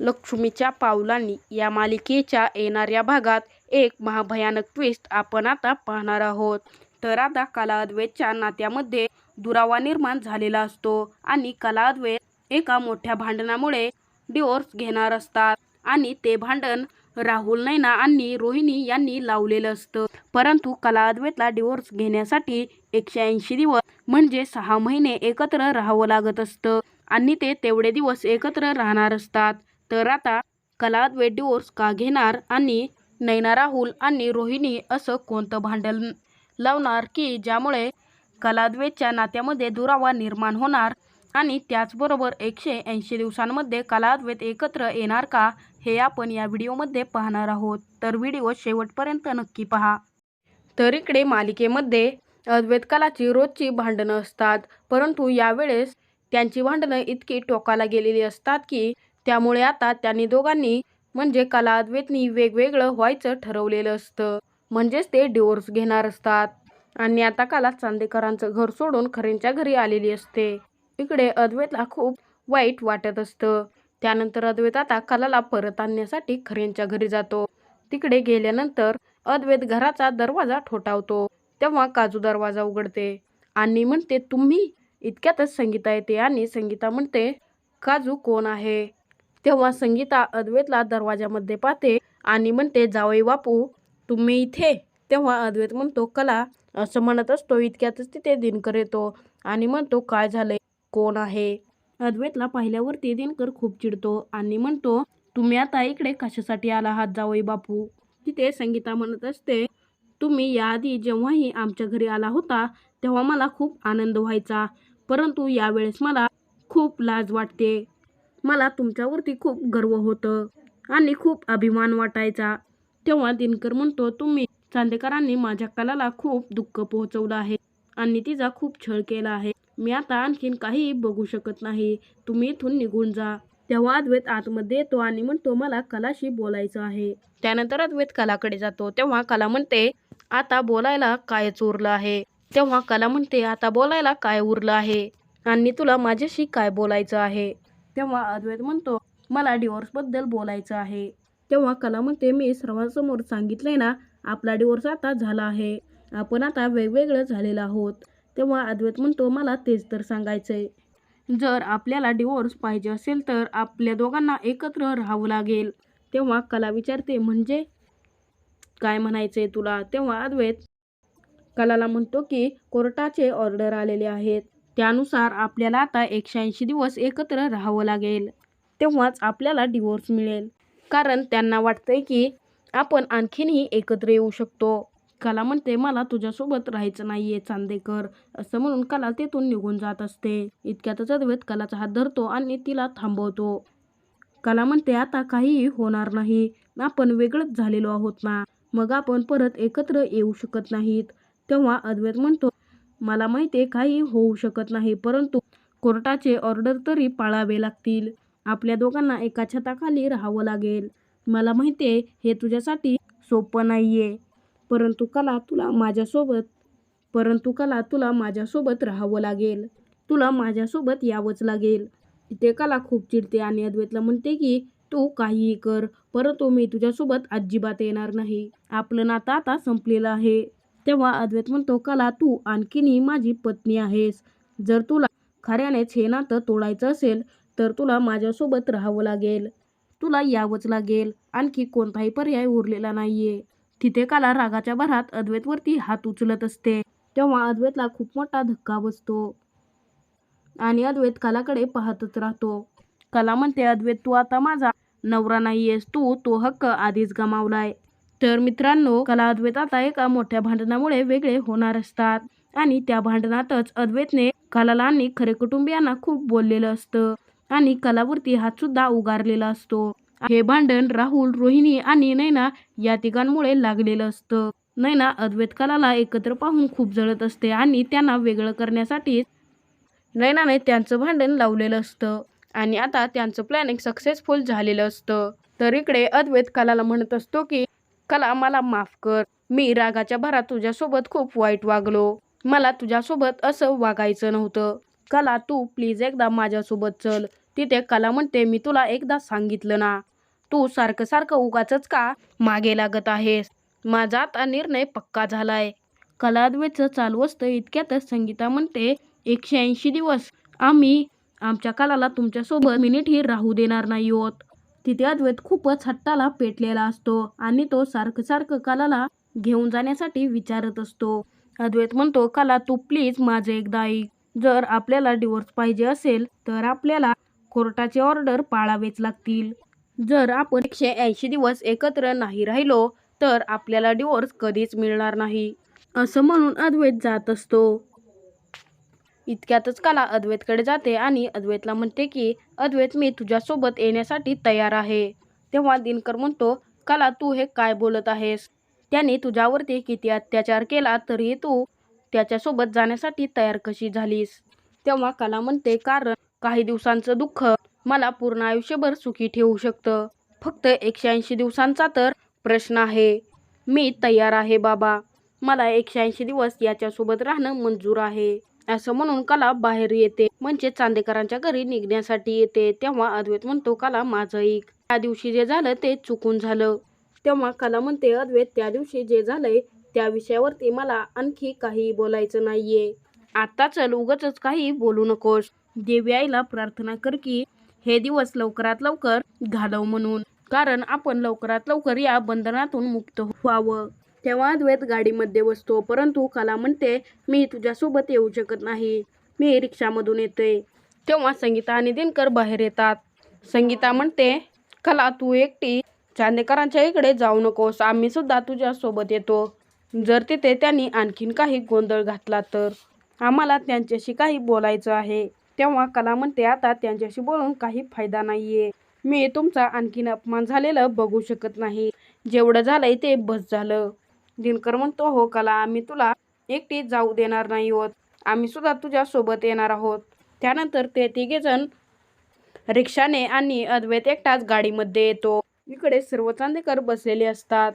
लक्ष्मीच्या पावलांनी या मालिकेच्या येणाऱ्या भागात एक महाभयानक ट्विस्ट आपण आता पाहणार आहोत. तर आता कलाअद्वैतच्या नात्यामध्ये दुरावा निर्माण झालेला असतो आणि कला एका मोठ्या भांडणामुळे डिवोर्स घेणार असतात आणि ते भांडण राहुल नैना आणि रोहिणी यांनी लावलेलं असतं. परंतु कलाअद्वैतला डिवोर्स घेण्यासाठी एकशे ऐंशी दिवस म्हणजे सहा महिने एकत्र राहावं लागत असतं आणि ते तेवढे दिवस एकत्र राहणार असतात. तर आता कलाद अद्वैत का घेणार आणि नैना राहुल आणि रोहिणी असं कोणतं भांडण लावणार की ज्यामुळे कला नात्यामध्ये दुरावा निर्माण होणार? आणि त्याचबरोबर एकशे ऐंशी दिवसांमध्ये कला एकत्र येणार का? हे आपण या व्हिडिओमध्ये पाहणार आहोत. तर व्हिडिओ शेवटपर्यंत नक्की पहा. तर इकडे मालिकेमध्ये अद्वैत कलाची रोजची भांडणं असतात. परंतु यावेळेस त्यांची भांडणं इतकी टोकाला गेलेली असतात की त्यामुळे आता त्यांनी दोघांनी म्हणजे कला अद्वैतनी वेगवेगळं व्हायचं ठरवलेलं असतं. म्हणजेच ते डिवोर्स घेणार असतात. आणि आता कला चांदेकरांचं घर सोडून खरेंच्या घरी आलेली असते. इकडे अद्वैतला खूप वाईट वाटत असतं. त्यानंतर अद्वैत आता कलाला परत आणण्यासाठी खरेंच्या घरी जातो. तिकडे गेल्यानंतर अद्वैत घराचा दरवाजा ठोठावतो. तेव्हा काजू दरवाजा उघडते. आणि म्हणते तुम्ही इतक्यातच संगीता येते. आणि संगीता म्हणते काजू कोण आहे? तेव्हा संगीता अद्वैतला दरवाजामध्ये पाहते आणि म्हणते जावई बापू तुम्ही इथे? तेव्हा अद्वैत म्हणतो कला असं म्हणत असतो. इतक्यातच तिथे दिनकर येतो आणि म्हणतो काय झालंय? कोण आहे? अद्वैतला पाहिल्यावरती दिनकर खूप चिडतो आणि म्हणतो तुम्ही आता इकडे कशासाठी आला आहात जावई बापू? तिथे संगीता म्हणत असते तुम्ही याआधी जेव्हाही आमच्या घरी आला होता तेव्हा मला खूप आनंद व्हायचा. परंतु यावेळेस मला खूप लाज वाटते. मला तुमच्यावरती खूप गर्व होतं आणि खूप अभिमान वाटायचा. तेव्हा दिनकर म्हणतो तुम्ही चांदेकरांनी माझ्या कलाला खूप दुःख पोहोचवलं आहे आणि तिचा खूप छळ केला आहे. मी आता आणखीन काही बघू शकत नाही. तुम्ही इथून निघून जा. तेव्हा अद्वैत आतमध्ये येतो आणि म्हणतो मला कलाशी बोलायचं आहे. त्यानंतर अद्वैत कलाकडे जातो. तेव्हा कला म्हणते आता बोलायला कायच उरलं आहे? तेव्हा कला म्हणते आता बोलायला काय उरलं आहे? आणि तुला माझ्याशी काय बोलायचं आहे? तेव्हा अद्वैत म्हणतो मला डिवोर्सबद्दल बोलायचं आहे. तेव्हा कला म्हणते मी सर्वांसमोर सांगितलंय ना आपला डिवोर्स आता झाला आहे. आपण आता वेगवेगळं झालेलं आहोत. तेव्हा अद्वैत म्हणतो मला तेच तर सांगायचंय. जर आपल्याला डिवोर्स पाहिजे असेल तर आपल्या दोघांना एकत्र राहावं लागेल. तेव्हा कला विचारते म्हणजे काय म्हणायचंय तुला? तेव्हा अद्वैत कलाला म्हणतो की कोर्टाचे ऑर्डर आलेले आहेत. त्यानुसार आपल्याला आता एकशे ऐंशी दिवस एकत्र राहावं लागेल. तेव्हाच आपल्याला डिवोर्स मिळेल. कारण त्यांना वाटतंय की आपण आणखीनही एकत्र येऊ शकतो. कला म्हणते मला तुझ्यासोबत राहायचं नाहीये चांदेकर. असं म्हणून कला तेथून निघून जात असते. इतक्यातच अद्वैत कलाचा हात धरतो आणि तिला थांबवतो. कला म्हणते आता काहीही होणार नाही. आपण वेगळंच झालेलो आहोत ना. मग आपण परत एकत्र येऊ शकत नाहीत. तेव्हा अद्वैत म्हणतो मला माहिती आहे काही होऊ शकत नाही. परंतु कोर्टाचे ऑर्डर तरी पाळावे लागतील. आपल्या दोघांना एका छताखाली राहावं लागेल. मला माहिती आहे हे तुझ्यासाठी सोपं नाही आहे परंतु कला तुला माझ्यासोबत परंतु कला तुला माझ्यासोबत राहावं लागेल. तुला माझ्यासोबत यावंच लागेल. इथे कला खूप चिडते आणि अद्वैतला म्हणते की तू काहीही कर परंतु मी तुझ्यासोबत अजिबात येणार नाही. आपलं नातं आता संपलेलं आहे. तेव्हा अद्वैत म्हणतो कला तू आणखीनही माझी पत्नी आहेस. जर तुला खऱ्यानेच हे नातं तोडायचं असेल तर तुला माझ्यासोबत राहावं लागेल. तुला यावंच लागेल. आणखी कोणताही पर्याय उरलेला नाहीये. तिथे काला रागाच्या भरात अद्वैतवरती हात उचलत असते. तेव्हा अद्वैतला खूप मोठा धक्का बसतो. आणि अद्वैत कलाकडे पाहतच राहतो. कला म्हणते अद्वैत तू आता माझा नवरा नाहीयेस. तू तो हक्क आधीच गमावलाय. तर मित्रांनो कला अद्वैत आता एका मोठ्या भांडणामुळे वेगळे होणार असतात. आणि त्या भांडणातच अद्वैतने कलाला आणि खरे कुटुंबियांना खूप बोललेलं असतं. आणि कलावरती हात सुद्धा उगारलेला असतो. हे भांडण राहुल रोहिणी आणि नैना या तिघांमुळे लागलेलं असतं. नैना अद्वैत कलाला एकत्र पाहून खूप जळत असते आणि त्यांना वेगळं करण्यासाठी नैनाने त्यांचं भांडण लावलेलं असतं. आणि आता त्यांचं प्लॅनिंग सक्सेसफुल झालेलं असतं. तर इकडे अद्वैत कलाला म्हणत असतो की कला मला माफ कर. मी रागाच्या भरात तुझ्यासोबत खूप वाईट वागलो. मला तुझ्यासोबत असं वागायचं नव्हतं. कला तू प्लीज एकदा माझ्यासोबत चल. तिथे कला म्हणते मी तुला एकदा सांगितलं ना. तू सारखं सारखं उगाच का मागे लागत आहेस? माझा आता निर्णय पक्का झालाय. कलाद्वेचं चालू असतं इतक्यातच संगीता म्हणते एकशे ऐंशी दिवस. आम्ही आमच्या कलाला तुमच्यासोबत मिनिटही राहू देणार नाही आहोत. तिथे अद्वैत खूपच हट्टाला पेटलेला असतो आणि तो सारखं सारखं कलाला घेऊन जाण्यासाठी विचारत असतो. अद्वैत म्हणतो कला तू प्लीज माझं एकदा ऐक. जर आपल्याला डिवोर्स पाहिजे असेल तर आपल्याला कोर्टाचे ऑर्डर पाळावेच लागतील. जर आपण एकशे ऐंशी दिवस एकत्र नाही राहिलो तर आपल्याला डिवोर्स कधीच मिळणार नाही. असं म्हणून अद्वैत जात असतो. इतक्यातच कला अद्वैतकडे जाते आणि अद्वैतला म्हणते की अद्वैत मी तुझ्यासोबत येण्यासाठी तयार आहे. तेव्हा दिनकर म्हणतो कला तू हे काय बोलत आहेस? त्याने तुझ्यावरती किती अत्याचार केला तरी तू त्याच्यासोबत जाण्यासाठी तयार कशी झालीस? तेव्हा कला म्हणते कारण काही दिवसांचं दुःख मला पूर्ण आयुष्यभर सुखी ठेवू शकतं. फक्त एकशे ऐंशी दिवसांचा तर प्रश्न आहे. मी तयार आहे बाबा. मला एकशे ऐंशी दिवस याच्यासोबत राहणं मंजूर आहे. असं म्हणून कला बाहेर येते. म्हणजे चांदेकरांच्या घरी निघण्यासाठी येते. तेव्हा अद्वैत म्हणतो कला माझं ऐक त्या दिवशी जे झालं ते चुकून झालं. तेव्हा कला म्हणते अद्वैत त्या दिवशी जे झालंय त्या विषयावरती मला आणखी काही बोलायचं नाहीये. आता चल उगच काही बोलू नकोस. देवी आईला प्रार्थना कर की हे दिवस लवकरात लवकर घालव म्हणून. कारण आपण लवकरात लवकर या बंधनातून मुक्त व्हावं. तेव्हा अद्वैत गाडीमध्ये बसतो. परंतु कला म्हणते मी तुझ्यासोबत येऊ शकत नाही. मी रिक्षामधून येते तेव्हा संगीता आणि दिनकर बाहेर येतात. संगीता म्हणते कला तू एकटी चांदेकरांच्या इकडे जाऊ नकोस. आम्ही सुद्धा तुझ्यासोबत येतो. जर तिथे त्यांनी आणखीन काही गोंधळ घातला तर? आम्हाला त्यांच्याशी काही बोलायचं आहे. तेव्हा कला म्हणते आता त्यांच्याशी बोलून काही फायदा नाहीये. मी तुमचा आणखीन अपमान झालेलं बघू शकत नाही. जेवढं झालंय ते बस झालं. दिनकर म्हणतो हो कला आम्ही तुला एकटी जाऊ देणार नाही आहोत आम्ही सुद्धा तुझ्या सोबत येणार आहोत. त्यानंतर ते तिघेजण रिक्षाने आणि अद्वैत एकटाच गाडीमध्ये येतो. इकडे सर्व चांदेकर बसलेले असतात.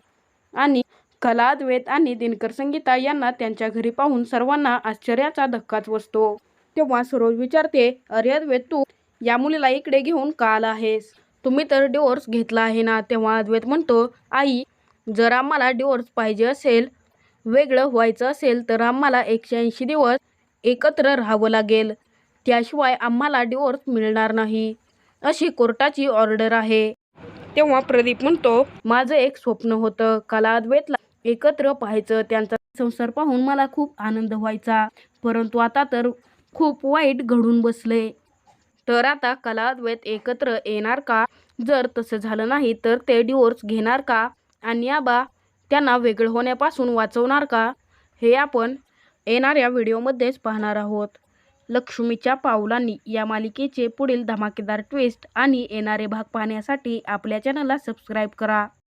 आणि कला अद्वैत आणि दिनकर संगीता यांना त्यांच्या घरी पाहून सर्वांना आश्चर्याचा धक्काच बसतो. तेव्हा सरोज विचारते अरे अद्वैत तू या मुलीला इकडे घेऊन का आला आहेस? तुम्ही तर डिवोर्स घेतला आहे ना? तेव्हा अद्वैत म्हणतो आई जर आम्हाला डिवोर्स पाहिजे असेल वेगळं व्हायचं असेल तर आम्हाला एकशे ऐंशी दिवस एकत्र राहावं लागेल. त्याशिवाय आम्हाला डिवोर्स मिळणार नाही. अशी कोर्टाची ऑर्डर आहे. तेव्हा प्रदीप म्हणतो माझं एक स्वप्न होतं. कला अद्वैतला एकत्र पाहायचं. त्यांचा संसार पाहून मला खूप आनंद व्हायचा. परंतु आता तर खूप वाईट घडून बसले. तर आता कला अद्वैत एकत्र येणार का? जर तसं झालं नाही तर ते डिवोर्स घेणार का? आणि आबा त्यांना वेगळं होण्यापासून वाचवणार का? हे आपण येणाऱ्या व्हिडिओमध्येच पाहणार आहोत. लक्ष्मीच्या पावलांनी या मालिकेचे पुढील धमाकेदार ट्विस्ट आणि येणारे भाग पाहण्यासाठी आपल्या चॅनलला सबस्क्राईब करा.